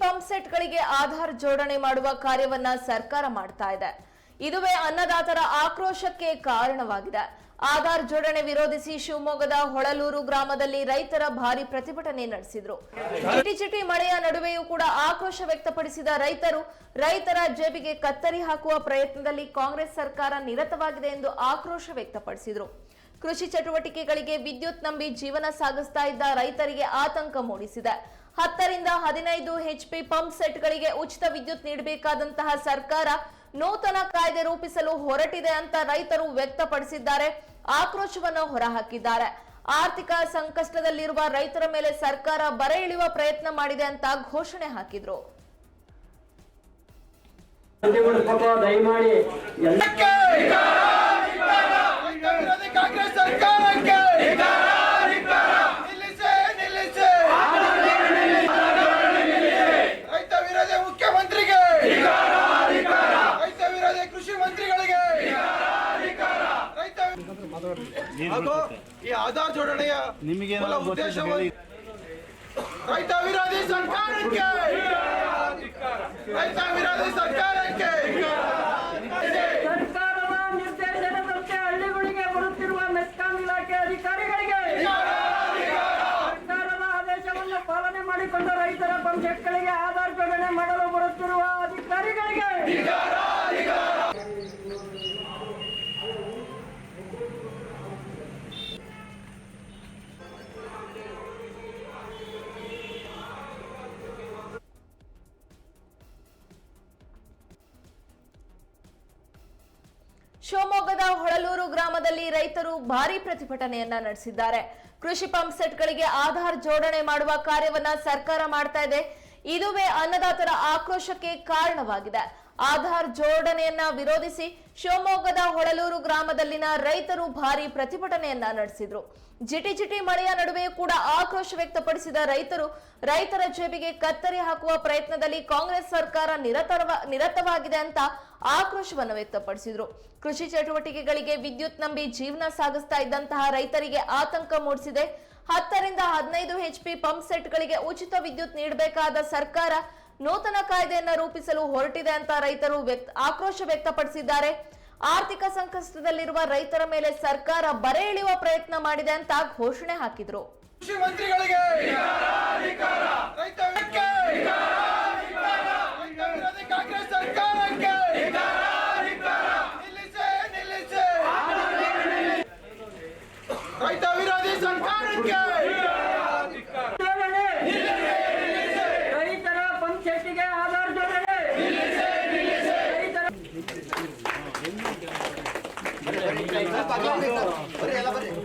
Pump ಸೆಟ್ಗಳಿಗೆ Aadhaar ಜೋಡಣೆ ಮಾಡುವ ಕಾರ್ಯವನ್ನ ಸರ್ಕಾರ ಮಾಡ್ತಾ ಇದೆ. ಇದುವೇ ಅನ್ನದಾತರ ಆಕ್ರೋಶಕ್ಕೆ ಕಾರಣವಾಗಿದೆ. ಆಧಾರ್ ಜೋಡಣೆ ವಿರೋಧಿಸಿ ಶಿವಮೊಗ್ಗದ ಹೊಳಲೂರು ಗ್ರಾಮದಲ್ಲಿ ರೈತರ ಭಾರಿ ಪ್ರತಿಭಟನೆ ನಡೆಸಿದ್ರು. ಚಿಟಿ ಚಿಟಿ ಮಳೆಯ ನಡುವೆಯೂ ಕೂಡ ಆಕ್ರೋಶ ವ್ಯಕ್ತಪಡಿಸಿದ ರೈತರು, ರೈತರ ಜೇಬಿಗೆ ಕತ್ತರಿ ಹಾಕುವ ಪ್ರಯತ್ನದಲ್ಲಿ ಕಾಂಗ್ರೆಸ್ ಸರ್ಕಾರ ನಿರತವಾಗಿದೆ ಎಂದು ಆಕ್ರೋಶ ವ್ಯಕ್ತಪಡಿಸಿದ್ರು. ಕೃಷಿ ಚಟುವಟಿಕೆಗಳಿಗೆ ವಿದ್ಯುತ್ ನಂಬಿ ಜೀವನ ಸಾಗಿಸ್ತಾ ಇದ್ದ ರೈತರಿಗೆ ಆತಂಕ ಮೂಡಿಸಿದೆ. ಹತ್ತರಿಂದ ಹದಿನೈದು ಹೆಚ್ಪಿ ಪಂಪ್ ಸೆಟ್ಗಳಿಗೆ ಉಚಿತ ವಿದ್ಯುತ್ ನೀಡಬೇಕಾದಂತಹ ಸರ್ಕಾರ ನೂತನ ಕಾಯ್ದೆ ರೂಪಿಸಲು ಹೊರಟಿದೆ ಅಂತ ರೈತರು ವ್ಯಕ್ತಪಡಿಸಿದ್ದಾರೆ. ಆಕ್ರೋಶವನ್ನು ಹೊರಹಾಕಿದ್ದಾರೆ. ಆರ್ಥಿಕ ಸಂಕಷ್ಟದಲ್ಲಿರುವ ರೈತರ ಮೇಲೆ ಸರ್ಕಾರ ಬರ ಇಳಿಯುವ ಪ್ರಯತ್ನ ಮಾಡಿದೆ ಅಂತ ಘೋಷಣೆ ಹಾಕಿದ್ರು. ದಯಮಾಡಿ ಎಲ್ಲ ವಿರೋಧಿ ಕಾಂಗ್ರೆಸ್ ಸರ್ಕಾರಕ್ಕೆ ನಿಲ್ಲಿಸಿ ನಿಲ್ಲಿಸಿ ರೈತ ವಿರೋಧಿ ಮುಖ್ಯಮಂತ್ರಿಗೆ ರೈತ ವಿರೋಧಿ ಕೃಷಿ ಮಂತ್ರಿಗಳಿಗೆ ರೈತ ಹಾಗೂ ಈ ಆಧಾರ್ ಜೋಡಣೆಯ ಮೂಲ ಉದ್ದೇಶವನ್ನು ರೈತ ವಿರೋಧಿ ಸರ್ಕಾರಕ್ಕೆ! ರೈತ ವಿರೋಧಿ ಸರ್ಕಾರಕ್ಕೆ! ಸರ್ಕಾರದ ನಿರ್ದೇಶನದಂತೆ ಹಳ್ಳಿಗಳಿಗೆ ಬರುತ್ತಿರುವ ಮೆಸ್ಕಾಂ ಇಲಾಖೆ ಅಧಿಕಾರಿಗಳಿಗೆ ಸರ್ಕಾರದ ಆದೇಶವನ್ನು ಪಾಲನೆ ಮಾಡಿಕೊಂಡ ರೈತರ ಶಿವಮೊಗ್ಗದ ಹೊಳಲೂರು ಗ್ರಾಮದಲ್ಲಿ ರೈತರು ಭಾರಿ ಪ್ರತಿಭಟನೆಯನ್ನ ನಡೆಸಿದ್ದಾರೆ. ಕೃಷಿ ಪಂಪ್ ಸೆಟ್ಗಳಿಗೆ ಆಧಾರ್ ಜೋಡಣೆ ಮಾಡುವ ಕಾರ್ಯವನ್ನ ಸರ್ಕಾರ ಮಾಡ್ತಾ ಇದೆ. ಇದುವೇ ಅನ್ನದಾತರ ಆಕ್ರೋಶಕ್ಕೆ ಕಾರಣವಾಗಿದೆ. ಆಧಾರ್ ಜೋಡಣೆಯನ್ನ ವಿರೋಧಿಸಿ ಶಿವಮೊಗ್ಗದ ಹೊಳಲೂರು ಗ್ರಾಮದಲ್ಲಿನ ರೈತರು ಭಾರಿ ಪ್ರತಿಭಟನೆಯನ್ನ ನಡೆಸಿದ್ರು. ಜಿಟಿ ಜಿಟಿ ಮಳೆಯ ನಡುವೆಯೂ ಕೂಡ ಆಕ್ರೋಶ ವ್ಯಕ್ತಪಡಿಸಿದ ರೈತರು, ರೈತರ ಜೇಬಿಗೆ ಕತ್ತರಿ ಹಾಕುವ ಪ್ರಯತ್ನದಲ್ಲಿ ಕಾಂಗ್ರೆಸ್ ಸರ್ಕಾರ ನಿರತರವ, ನಿರತವಾಗಿದೆ ಅಂತ ಆಕ್ರೋಶವನ್ನು ವ್ಯಕ್ತಪಡಿಸಿದ್ರು. ಕೃಷಿ ಚಟುವಟಿಕೆಗಳಿಗೆ ವಿದ್ಯುತ್ ನಂಬಿ ಜೀವನ ಸಾಗಿಸ್ತಾ ಇದ್ದಂತಹ ರೈತರಿಗೆ ಆತಂಕ ಮೂಡಿಸಿದೆ. ಹತ್ತರಿಂದ ಹದಿನೈದು ಎಚ್ಪಿ ಪಂಪ್ ಸೆಟ್ಗಳಿಗೆ ಉಚಿತ ವಿದ್ಯುತ್ ನೀಡಬೇಕಾದ ಸರ್ಕಾರ ನೂತನ ಕಾಯ್ದೆಯನ್ನ ರೂಪಿಸಲು ಹೊರಟಿದೆ ಅಂತ ರೈತರು ವ್ಯಕ್ತ, ಆಕ್ರೋಶ ವ್ಯಕ್ತಪಡಿಸಿದ್ದಾರೆ. ಆರ್ಥಿಕ ಸಂಕಷ್ಟದಲ್ಲಿರುವ ರೈತರ ಮೇಲೆ ಸರ್ಕಾರ ಬರೆ ಇಳಿಯುವ ಪ್ರಯತ್ನ ಮಾಡಿದೆ ಅಂತ ಘೋಷಣೆ ಹಾಕಿದ್ರು ಕೃಷಿ ಮಂತ್ರಿಗಳಿಗೆ ರೈತ ವಿರೋಧಿ ರೈತ ವಿರೋಧಿ ಕಾಂಗ್ರೆಸ್ ಸರ್ಕಾರಕ್ಕೆ ನಿಲ್ಲಿಸಿ ನಿಲ್ಲಿಸಿ ರೈತ ವಿರೋಧಿ ಸರ್ಕಾರಕ್ಕೆ ಜೋಡಣೆ ರೈತರ ಪಂಚಾಯತಿಗೆ ಆಧಾರ್ ಜೋಡಣೆ ರೈತರ ರೈತ